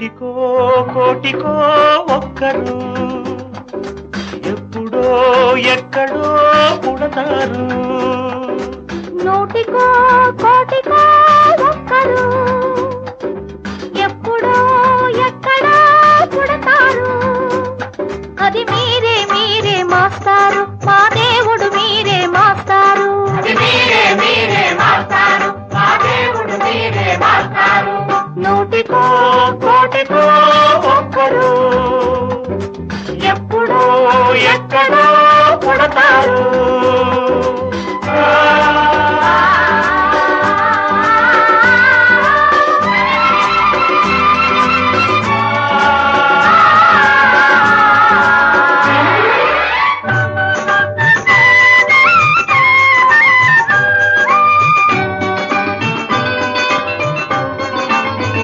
నూటికో కోటికో ఒక్కరు. ఎప్పుడో ఎక్కడో పుడతారు. నూటికో కోటికో ఒక్కరు. ఎప్పుడో ఎక్కడో పుడతారు. అది మీరే మీరే మాస్టారు మా దేవుడు మీరే మాస్టారు మీరే మీరే మాస్టారు మా దేవుడు మీరే మాస్టారు నూటికో కోటికో ఒక్కరు